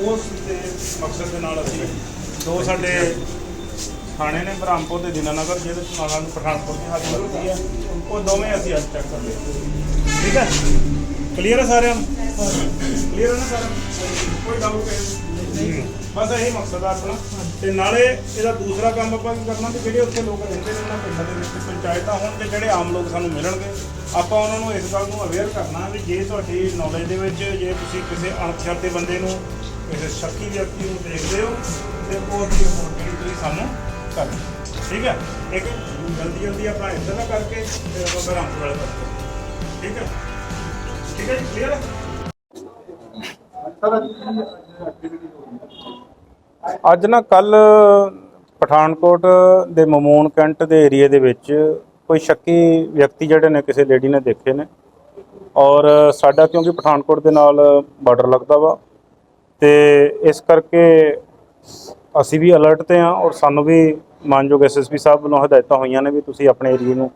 ਉਸ ਦੇ ਮਕਸਦ ਦੇ ਨਾਲ ਅਸੀਂ ਦੋ ਸਾਡੇ ਥਾਣੇ ਨੇ ਬ੍ਰਹਮਪੁਰ ਤੇ ਦੀਨਾਨਗਰ ਜਿਹਦੇ ਨਾਲ ਨੂੰ ਪਠਾਨਕੋਟ ਦੀ ਹਾਜ਼ਰ ਲੱਗਦੀ ਹੈ। ਉਹ ਦੋਵੇਂ ਅਸੀਂ ਅੱਜ ਚੈੱਕ ਕਰ ਲਏ। ਠੀਕ ਹੈ? ਕਲੀਅਰ ਹੈ ਸਾਰਿਆਂ ਨੂੰ? ਕਲੀਅਰ ਹੈ ਨਾ ਸਾਰਿਆਂ ਨੂੰ? ਕੋਈ ਡਾਊਟ ਨਹੀਂ। ਬਸ ਇਹੀ ਮਕਸਦ ਆ ਆਪਣਾ। ਤੇ ਨਾਲੇ ਇਹਦਾ ਦੂਸਰਾ ਕੰਮ ਆਪਾਂ ਕੀ ਕਰਨਾ ਕਿ ਜਿਹੜੇ ਉੱਥੇ ਲੋਕ ਰਹਿੰਦੇ ਨੇ ਉਹਨਾਂ ਪਿੰਡਾਂ ਦੇ ਵਿੱਚ ਪੰਚਾਇਤਾਂ ਹੋਣ ਤੇ ਜਿਹੜੇ ਆਮ ਲੋਕ ਸਾਨੂੰ ਮਿਲਣਗੇ ਆਪਾਂ ਉਹਨਾਂ ਨੂੰ ਇਸ ਗੱਲ ਨੂੰ ਅਵੇਅਰ ਕਰਨਾ ਵੀ ਜੇ ਤੁਹਾਡੀ ਨੌਲੇਜ ਦੇ ਵਿੱਚ ਜੇ ਤੁਸੀਂ ਕਿਸੇ ਅਣਪਛਾਤੇ ਬੰਦੇ ਨੂੰ ਕਿਸੇ ਸ਼ੱਕੀ ਵਿਅਕਤੀ ਨੂੰ ਦੇਖਦੇ ਹੋ ਤੇ ਉਹ ਦੀ ਰਿਪੋਰਟ ਤੁਸੀਂ ਸਾਨੂੰ ਕਰ ਠੀਕ ਹੈ? ਇੱਕ ਜਲਦੀ ਜਲਦੀ ਆਪਾਂ ਇੱਧਰ ਦਾ ਕਰਕੇ ਤੇ ਆਪਾਂ ਬਰਾਮਦ ਵਾਲੇ ਪਾਸੇ ਠੀਕ ਹੈ? ਠੀਕ ਹੈ ਕਲੀਅਰ ਹੈ? ਅੱਜ ਨਾ ਕੱਲ ਪਠਾਨਕੋਟ ਦੇ ਮਮੂਨ ਕੈਂਟ ਦੇ ਏਰੀਆ ਦੇ ਵਿੱਚ ਕੋਈ ਸ਼ੱਕੀ ਵਿਅਕਤੀ ਜਿਹੜੇ ਨੇ, ਕਿਸੇ ਲੇਡੀ ਨੇ ਦੇਖੇ ਨੇ ਔਰ ਸਾਡਾ ਕਿਉਂਕਿ ਪਠਾਨਕੋਟ ਦੇ ਨਾਲ ਬਾਰਡਰ ਲੱਗਦਾ ਵਾ ਤੇ ਇਸ ਕਰਕੇ ਅਸੀਂ ਵੀ ਅਲਰਟ ਤੇ ਆ ਔਰ ਸਾਨੂੰ ਵੀ ਮਾਨਯੋਗ ਐਸਐਸਪੀ ਸਾਹਿਬ ਵੱਲੋਂ ਹਦਾਇਤਾਂ ਹੋਈਆਂ ਨੇ ਵੀ ਤੁਸੀਂ ਆਪਣੇ ਏਰੀਆ ਨੂੰ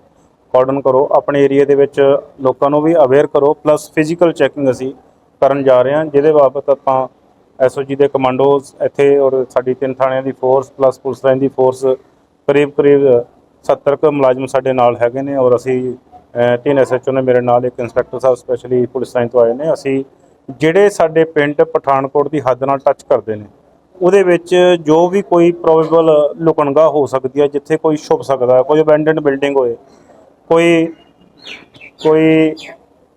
ਕਾਰਡਨ ਕਰੋ ਆਪਣੇ ਏਰੀਆ ਦੇ ਵਿੱਚ ਲੋਕਾਂ ਨੂੰ ਵੀ ਅਵੇਅਰ ਕਰੋ ਪਲੱਸ ਫਿਜ਼ੀਕਲ ਚੈਕਿੰਗ ਅਸੀਂ ਕਰਨ ਜਾ ਰਹੇ ਹਾਂ ਜਿਹਦੇ ਬਾਬਤ ਆਪਾਂ ਐਸਓਜੀ ਦੇ ਕਮਾਂਡੋਜ਼ ਇੱਥੇ ਔਰ ਸਾਡੀ ਤਿੰਨ ਥਾਣਿਆਂ ਦੀ ਫੋਰਸ ਪਲੱਸ ਪੁਲਿਸ ਲਾਈਨ ਦੀ ਫੋਰਸ ਕਰੀਬ ਕਰੀਬ 70 ਕੁ ਮੁਲਾਜ਼ਮ ਸਾਡੇ ਨਾਲ ਹੈਗੇ ਨੇ ਔਰ ਅਸੀਂ ਅਹ, ਤਿੰਨ ਐਸਐਚਓ ਨੇ ਮੇਰੇ ਨਾਲ ਇੱਕ ਇੰਸਪੈਕਟਰ ਸਾਹਿਬ ਸਪੈਸ਼ਲੀ ਪੁਲਿਸ ਲਾਈਨ ਤੋਂ ਆਏ ਨੇ ਅਸੀਂ ਜਿਹੜੇ ਸਾਡੇ ਪਿੰਡ ਪਠਾਨਕੋਟ ਦੀ ਹੱਦ ਨਾਲ ਟੱਚ ਕਰਦੇ ਨੇ ਉਹਦੇ ਵਿੱਚ ਜੋ ਵੀ ਕੋਈ ਪ੍ਰੋਬੇਬਲ ਲੁਕਣਗਾ ਹੋ ਸਕਦੀ ਹੈ ਜਿੱਥੇ ਕੋਈ ਛੁਪ ਸਕਦਾ ਕੋਈ ਅਬੈਂਡਨਡ ਬਿਲਡਿੰਗ ਹੋਏ ਕੋਈ ਕੋਈ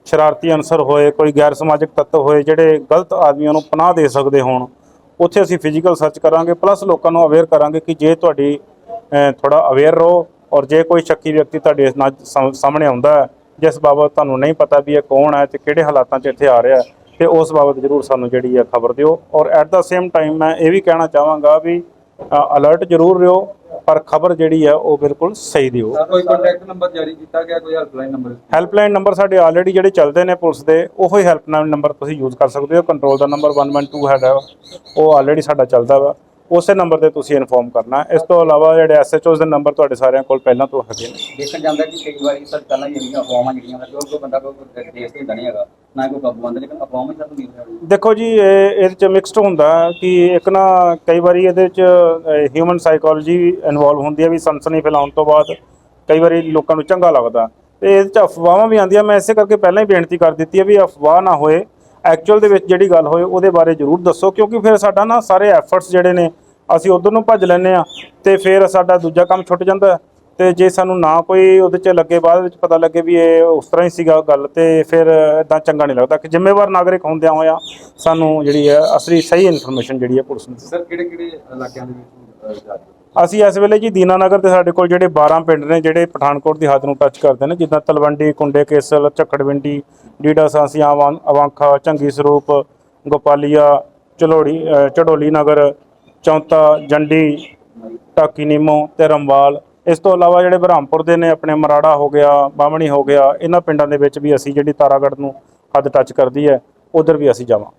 ਸ਼ਰਾਰਤੀ ਅਨਸਰ ਹੋਏ ਕੋਈ ਗੈਰ ਸਮਾਜਿਕ ਤੱਤ ਹੋਏ ਜਿਹੜੇ ਗਲਤ ਆਦਮੀਆਂ ਨੂੰ ਪਨਾਹ ਦੇ ਸਕਦੇ ਹੋਣ ਉੱਥੇ ਅਸੀਂ ਫਿਜ਼ੀਕਲ ਸਰਚ ਕਰਾਂਗੇ ਪਲੱਸ ਲੋਕਾਂ ਨੂੰ ਅਵੇਅਰ ਕਰਾਂਗੇ ਕਿ ਜੇ ਤੁਹਾਡੀ ਥੋੜਾ ਅਵੇਅਰ ਰਹੋ ਔਰ ਜੇ ਕੋਈ ਸ਼ੱਕੀ ਵਿਅਕਤੀ ਤੁਹਾਡੇ ਨਾਲ ਸਾਹਮ- ਸਾਹਮਣੇ ਆਉਂਦਾ ਹੈ ਜਿਸ ਬਾਬਤ ਤੁਹਾਨੂੰ ਨਹੀਂ ਪਤਾ ਵੀ ਇਹ ਕੌਣ ਹੈ ਤੇ ਕਿਹੜੇ ਹਾਲਾਤਾਂ 'ਚ ਇੱਥੇ ਆ ਰਿਹਾ ਹੈ, ਤੇ ਉਸ ਬਾਬਤ ਜ਼ਰੂਰ ਸਾਨੂੰ ਜਿਹੜੀ ਹੈ ਖਬਰ ਦਿਓ। ਔਰ ਐਟ ਦਾ ਸੇਮ ਟਾਈਮ ਮੈਂ ਇਹ ਵੀ ਕਹਿਣਾ ਚਾਹਾਂਗਾ ਵੀ ਅਲਰਟ ਜ਼ਰੂਰ ਰਹੋ ਪਰ ਖਬਰ ਜਿਹੜੀ ਹੈ ਉਹ ਬਿਲਕੁਲ ਸਹੀ ਦਿਓ। ਕੋਈ ਕੰਟੈਕਟ ਨੰਬਰ ਜਾਰੀ ਕੀਤਾ ਗਿਆ ਕੋਈ ਹੈਲਪਲਾਈਨ ਨੰਬਰ ਹੈਲਪਲਾਈਨ ਨੰਬਰ ਸਾਡੇ ਆਲਰੇਡੀ ਜਿਹੜੇ ਚੱਲਦੇ ਨੇ ਪੁਲਿਸ ਦੇ ਉਹੋ ਹੀ ਹੈਲਪਲਾਈਨ ਨੰਬਰ ਤੁਸੀਂ ਯੂਜ਼ ਕਰ ਸਕਦੇ ਹੋ। ਕੰਟਰੋਲ ਦਾ ਨੰਬਰ 112 ਹੈਗਾ ਉਹ ਆਲਰੇਡੀ ਸਾਡਾ ਚੱਲਦਾ ਵਾ। ਉਸੇ ਨੰਬਰ ਤੇ ਤੁਸੀਂ ਇਨਫੋਰਮ ਕਰਨਾ। ਇਸ ਤੋਂ ਇਲਾਵਾ ਜਿਹੜੇ ਐਸਐਚਓਸ ਦੇ ਨੰਬਰ ਤੁਹਾਡੇ ਸਾਰਿਆਂ ਕੋਲ ਪਹਿਲਾਂ ਤੋਂ ਹੈਗੇ ਨੇ। ਦੇਖਣ ਜਾਂਦਾ ਕਿ ਕਈ ਵਾਰੀ ਸਰ ਪਹਿਲਾਂ ਹੀ ਜਿਹੜੀਆਂ ਅਫਵਾਹਾਂ ਜਿਹੜੀਆਂ ਨੇ ਕੋਈ ਬੰਦਾ ਕੋਈ ਦੇਸ਼ ਤੇ ਨਹੀਂ ਹੈਗਾ ਨਾ ਕੋਈ ਕਾਬੂ ਆਉਂਦਾ ਲੇਕਿਨ ਅਫਵਾਹਾਂ ਹੀ ਸਾਨੂੰ ਮਿਲ ਰਹੀਆਂ ਦੇਖੋ ਜੀ ਇਹ ਇਹਦੇ ਚ ਮਿਕਸਡ ਹੁੰਦਾ ਕਿ ਇੱਕ ਨਾ ਕਈ ਵਾਰੀ ਇਹਦੇ ਚ ਹਿਊਮਨ ਸਾਈਕੋਲੋਜੀ ਇਨਵੋਲਵ ਹੁੰਦੀ ਹੈ ਵੀ ਸਨਸਨੀ ਫੈਲਾਉਣ ਤੋਂ ਬਾਅਦ ਕਈ ਵਾਰੀ ਲੋਕਾਂ ਨੂੰ ਚੰਗਾ ਲੱਗਦਾ। ਤੇ ਇਹਦੇ ਚ ਅਫਵਾਹਾਂ ਵੀ ਆਉਂਦੀਆਂ। ਮੈਂ ਇਸੇ ਕਰਕੇ ਪਹਿਲਾਂ ਹੀ ਬੇਨਤੀ ਕਰ ਦਿੱਤੀ ਹੈ ਵੀ ਅਫਵਾਹ ਨਾ ਹੋਏ। ਐਕਚੁਅਲ ਦੇ ਵਿੱਚ ਜਿਹੜੀ ਗੱਲ ਹੋਏ, ਉਹਦੇ ਬਾਰੇ ਜ਼ਰੂਰ ਦੱਸੋ, ਕਿਉਂਕਿ ਫਿਰ ਸਾਡਾ ਨਾ ਸਾਰੇ ਐਫਰਟਸ ਜਿਹੜੇ ਨੇ, ਅਸੀਂ ਉਧਰ ਨੂੰ ਭੱਜ ਲੈਂਦੇ ਆ ਤੇ ਫਿਰ ਸਾਡਾ ਦੂਜਾ ਕੰਮ ਛੁੱਟ ਜਾਂਦਾ ਹੈ। ਤੇ ਜੇ ਸਾਨੂੰ ਨਾ ਕੋਈ ਉਹਦੇ 'ਚ ਲੱਗੇ, ਬਾਅਦ ਵਿੱਚ ਪਤਾ ਲੱਗੇ ਵੀ ਇਹ ਉਸ ਤਰ੍ਹਾਂ ਹੀ ਸੀਗਾ ਗੱਲ, ਤੇ ਫਿਰ ਇਦਾਂ ਚੰਗਾ ਨਹੀਂ ਲੱਗਦਾ ਕਿ ਜ਼ਿੰਮੇਵਾਰ ਨਾਗਰਿਕ ਹੁੰਦਿਆਂ ਹੋਇਆ ਸਾਨੂੰ ਜਿਹੜੀ ਹੈ, ਅਸਲੀ ਸਹੀ ਇਨਫੋਰਮੇਸ਼ਨ ਜਿਹੜੀ ਹੈ ਪੁਲਿਸ ਨੂੰ ਸਰ ਕਿਹੜੇ ਕਿਹੜੇ ਇਲਾਕਿਆਂ ਦੇ ਵਿੱਚ ਅਸੀਂ ਇਸ ਵੇਲੇ ਜੀ ਦੀਨਾਨਗਰ ਤੇ ਸਾਡੇ ਕੋਲ ਜਿਹੜੇ 12 ਪਿੰਡ ਨੇ ਜਿਹੜੇ ਪਠਾਨਕੋਟ ਦੀ ਹੱਦ ਨੂੰ ਟੱਚ ਕਰਦੇ ਨੇ ਜਿੱਦਾਂ ਤਲਵੰਡੀ ਕੁੰਡੇ ਕੇਸਲ ਝੱਖੜਵਿੰਡੀ ਡੀਡਾ ਸਾਂਸੀਆਂ ਅਵਾਂਖਾ ਝੰਗੀ ਸਰੂਪ ਗੋਪਾਲੀਆ ਚਲੋੜੀ ਅ, ਚੜੋਲੀ ਨਗਰ ਚੌਂਤਾ ਜੰਡੀ ਟਾਕੀ ਨੀਮੋ ਤੇ ਰੰਵਾਲ। ਇਸ ਤੋਂ ਇਲਾਵਾ ਜਿਹੜੇ ਬ੍ਰਹਮਪੁਰ ਦੇ ਨੇ ਆਪਣੇ ਮਰਾੜਾ ਹੋ ਗਿਆ ਬਾਹਮਣੀ ਹੋ ਗਿਆ ਇਹਨਾਂ ਪਿੰਡਾਂ ਦੇ ਵਿੱਚ ਵੀ ਅਸੀਂ ਜਿਹੜੀ ਤਾਰਾਗੜ੍ਹ ਨੂੰ ਹੱਦ ਟੱਚ ਕਰਦੀ ਹੈ ਉਧਰ ਵੀ ਅਸੀਂ ਜਾਵਾਂ